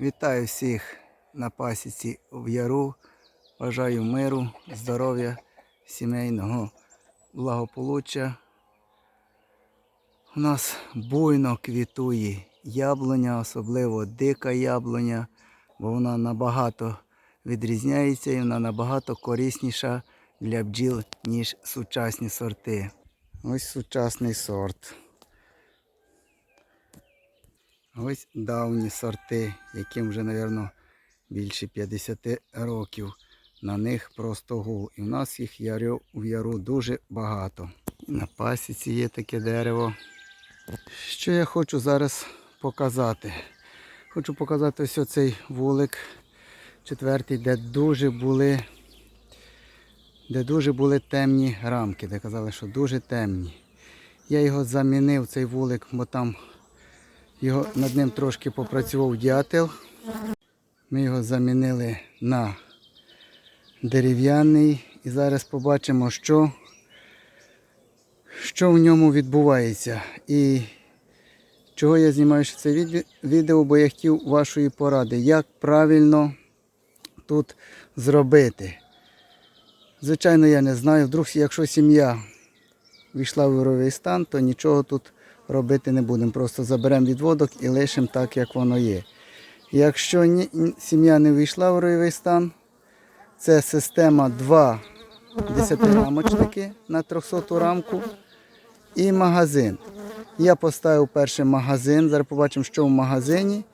Вітаю всіх на пасіці в Яру. Бажаю миру, здоров'я, сімейного благополуччя. У нас буйно квітує яблуня, особливо дика яблуня, бо вона набагато відрізняється і вона набагато корисніша для бджіл, ніж сучасні сорти. Ось сучасний сорт. Ось давні сорти, яким вже, мабуть, більше 50 років. На них просто гул. І в нас їх яру, в яру дуже багато. І на пасіці є таке дерево. Що я хочу зараз показати? Хочу показати ось оцей вулик четвертий, де дуже були, де дуже були темні рамки, де казали, що дуже темні. Я його замінив, цей вулик, бо там його, над ним трошки попрацював дятел. Ми його замінили на дерев'яний і зараз побачимо, що, що в ньому відбувається. І чого я знімаю це відео, бо я хотів вашої поради, як правильно тут зробити. Звичайно, я не знаю. Вдруг, якщо сім'я війшла в вировий стан, то нічого тут робити не будемо. Просто заберемо відводок і лишимо так, як воно є. Якщо сім'я не війшла в вировий стан, це система 2 10-рамочники на 300 рамку і магазин. Я поставив перший магазин, зараз побачимо, що в магазині.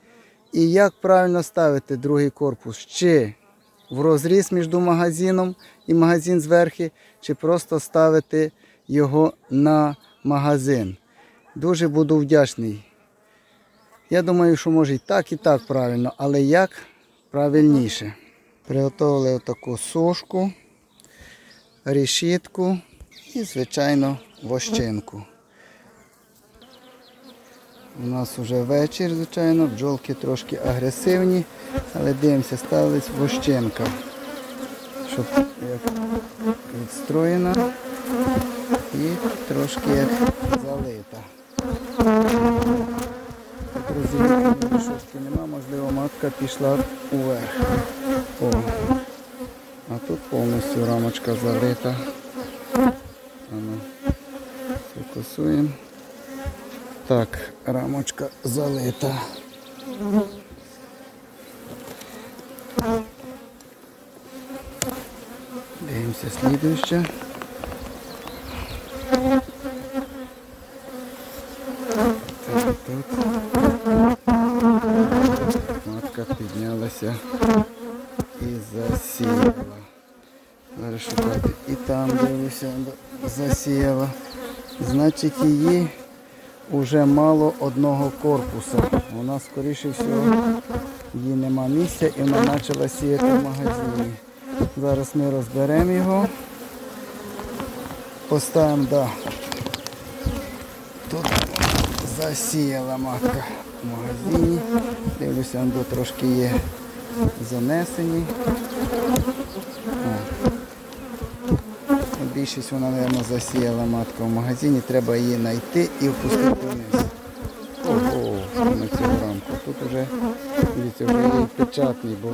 І як правильно ставити другий корпус. Чи в розріз між магазином і магазин зверху, чи просто ставити його на магазин. Дуже буду вдячний. Я думаю, що може і так, і так правильно, але як правильніше. Приготували отаку сушку, решітку і, звичайно, вощинку. У нас вже вечір, звичайно, бджолки трошки агресивні, але дивимося, ставилась вощинка, щоб як відстроєна і трошки як залита. Розумію, нема, можливо, матка пішла уверх. О. А тут повністю рамочка залита. Ану, фокусуємо. Так, рамочка залита. Дивимося слідуще. Так, тут. Матка піднялася і засіяла. Зараз шукати. І там дивлюся, засіяла. Значить її вже мало одного корпуса. Вона, скоріше всього, її нема місця і вона почала сіяти в магазині. Зараз ми розберемо його. Поставимо, да. Тут засіяла матка в магазині. Дивлюся, он трошки є занесені. О. Більшість вона, мабуть, засіяла матка в магазині. Треба її знайти і впустити вниз. Ого, на цю рамку. Тут вже, дивіться, вже є печатний, бо,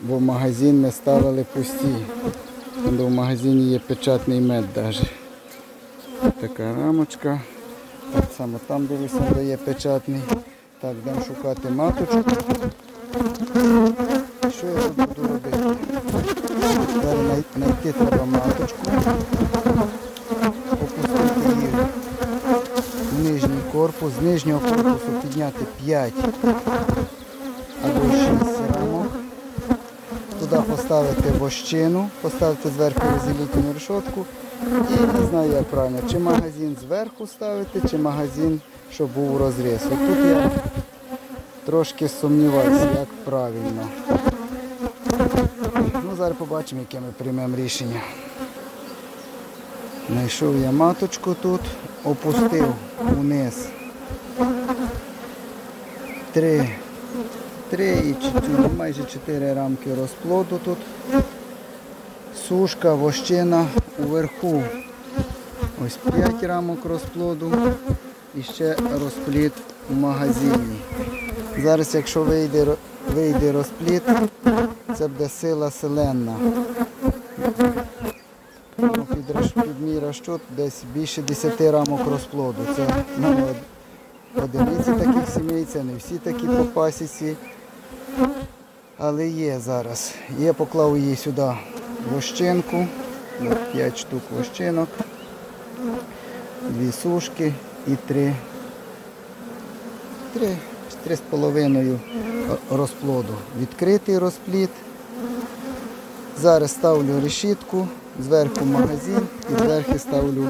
бо магазин ми ставили пусті. Бо в магазині є печатний мед навіть. Така рамочка. Так само там дивлюся, де є печатний. Так, йдемо шукати маточку. Що я буду робити? Зараз знайти треба маточку. Опустити її в нижній корпус. З нижнього корпусу підняти 5 або 6 рамок. Туди поставити вощину, поставити зверху розілітну решетку. І не знаю, як правильно, чи магазин зверху ставити, чи магазин, щоб був розріз. Тут я трошки сумніваюся, як правильно. Ну, зараз побачимо, яке ми приймемо рішення. Знайшов я маточку тут, опустив вниз три, три і чотири, майже чотири рамки розплоду тут. Сушка, вощина уверху. Ось 5 рамок розплоду і ще розплід у магазині. Зараз, якщо вийде, вийде розпліт, це буде сила селенна. Ну, Під, мій розчот десь більше 10 рамок розплоду. Це ну, одиниці таких сімей, це не всі такі по пасіці. Але є зараз. Я поклав її сюди вощинку, 5 штук вощинок, дві сушки і три, три, три з половиною розплоду. Відкритий розплід. Зараз ставлю решітку, зверху магазин і зверху ставлю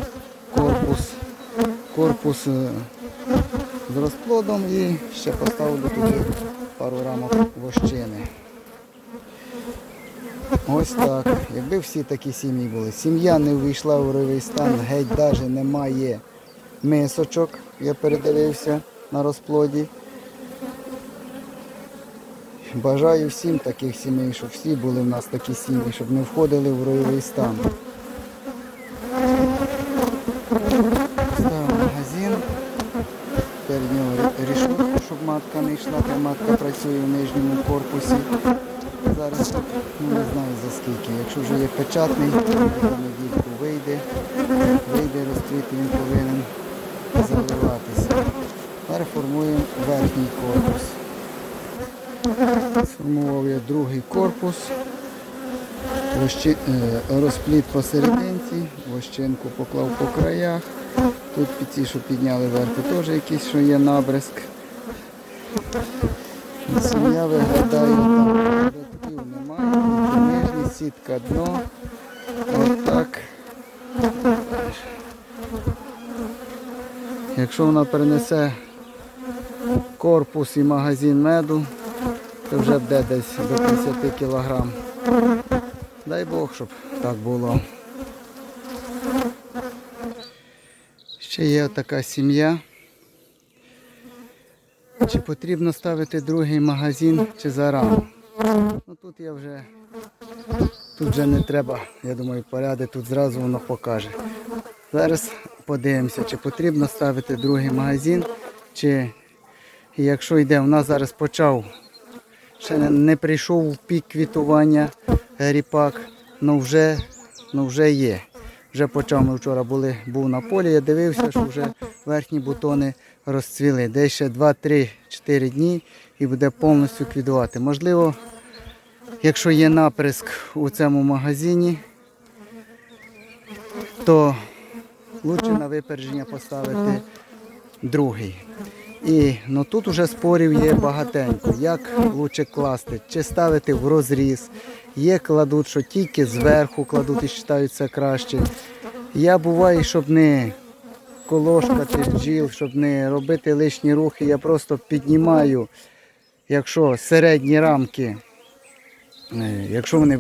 корпус, корпус е, з розплодом і ще поставлю туди пару рамок вощини. Ось так. Якби всі такі сім'ї були. Сім'я не ввійшла у ройовий стан, геть навіть немає мисочок, я передивився на розплоді. Бажаю всім таких сімей, щоб всі були в нас такі сім'ї, щоб не входили в ройовий стан. Ставимо магазин. Перед нього ре- решетку, щоб матка не йшла, та матка працює в нижньому корпусі. Зараз ну, не знаю за скільки. Якщо вже є печатний, за недільку вийде. Вийде розцвіт, він повинен заливатися. Тепер формуємо верхній корпус. Сформував я другий корпус. Е, Розпліт посерединці, вощинку поклав по краях. Тут ці, що підняли вверху, теж якийсь що є набризк. Сім'я виглядає там. Рядків немає, нижні, сітка дно. Отак. Якщо вона перенесе корпус і магазин меду, то вже буде десь до 50 кілограм. Дай Бог, щоб так було. Ще є така сім'я. Чи потрібно ставити другий магазин чи зарано? Ну тут я вже тут вже не треба, я думаю, поряди, тут зразу воно покаже. Зараз подивимося, чи потрібно ставити другий магазин, чи якщо йде, у нас зараз почав, ще не, прийшов в пік квітування ріпак, але вже, ну вже є. Вже почав, ми вчора були, був на полі, я дивився, що вже верхні бутони розцвіли. Десь ще 2-3-4 дні і буде повністю квітувати. Можливо, якщо є наприск у цьому магазині, то краще на випередження поставити другий. І ну, тут вже спорів є багатенько. Як краще класти, чи ставити в розріз. Є кладуть, що тільки зверху кладуть і вважають це краще. Я буваю, щоб не колошкати бджіл, щоб не робити лишні рухи, я просто піднімаю, якщо середні рамки, е, якщо вони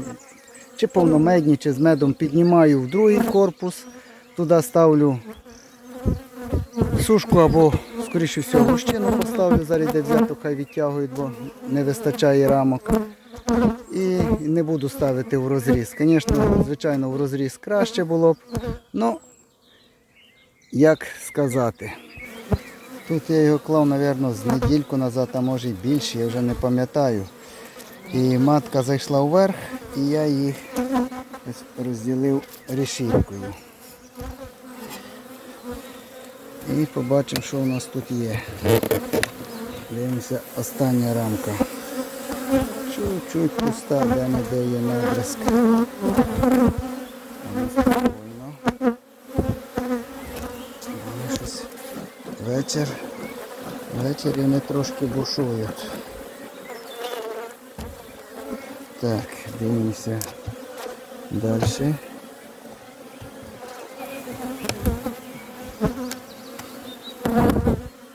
чи повномедні, чи з медом, піднімаю в другий корпус, туди ставлю сушку або, скоріше всього, гущину поставлю, зараз де взято, хай відтягують, бо не вистачає рамок. І не буду ставити в розріз. Звісно, звичайно, в розріз краще було б. Ну, як сказати. Тут я його клав, мабуть, з недільку назад, а може і більше, я вже не пам'ятаю. І матка зайшла вверх, і я їх розділив решіткою. І побачимо, що у нас тут є. Дивимося, остання рамка. Чуть-чуть пуста, де не де є. Вони щось вечір. Ввечері вони трошки бушують. Так, дивимося далі.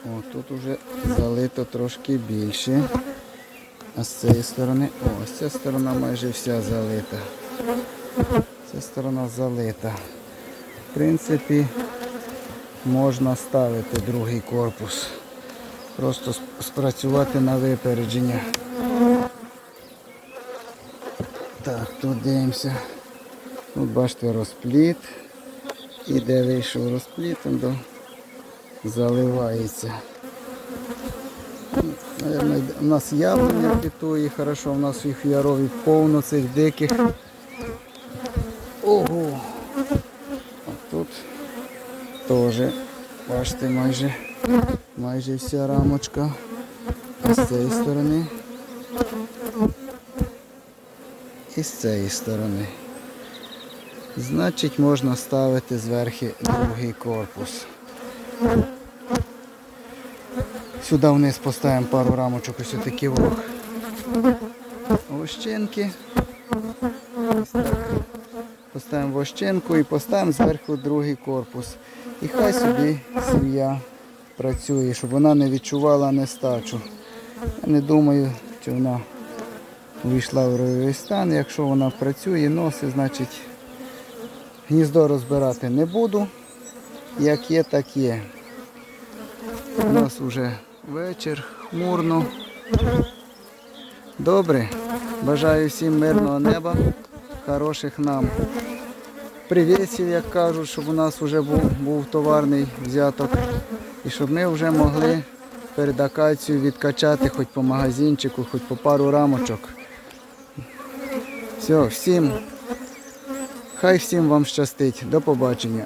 О, тут уже залито трошки більше. А з цієї сторони, ось ця сторона майже вся залита. Ця сторона залита. В принципі, можна ставити другий корпус. Просто спрацювати на випередження. Так, тут дивимося. Тут бачите розпліт. І де вийшов розпліт, то заливається. Наверно, йде- у нас яблуня пітує, хорошо, у нас їх в ярові повно цих диких. Ого! А тут теж, бачите, майже, майже вся рамочка. А з цієї сторони. І з цієї сторони. Значить, можна ставити зверху другий корпус. Сюди вниз поставимо пару рамочок, ось такі вох. Вощинки. Поставимо вощинку і поставимо зверху другий корпус. І хай собі сім'я працює, щоб вона не відчувала нестачу. Я не думаю, чи вона вийшла в ройовий стан. Якщо вона працює, носить, значить гніздо розбирати не буду. Як є, так є. У нас вже вечір, хмурно. Добре. Бажаю всім мирного неба, хороших нам привітів, як кажуть, щоб у нас вже був, був товарний взяток. І щоб ми вже могли перед акацією відкачати хоч по магазинчику, хоч по пару рамочок. Все, всім. Хай всім вам щастить. До побачення.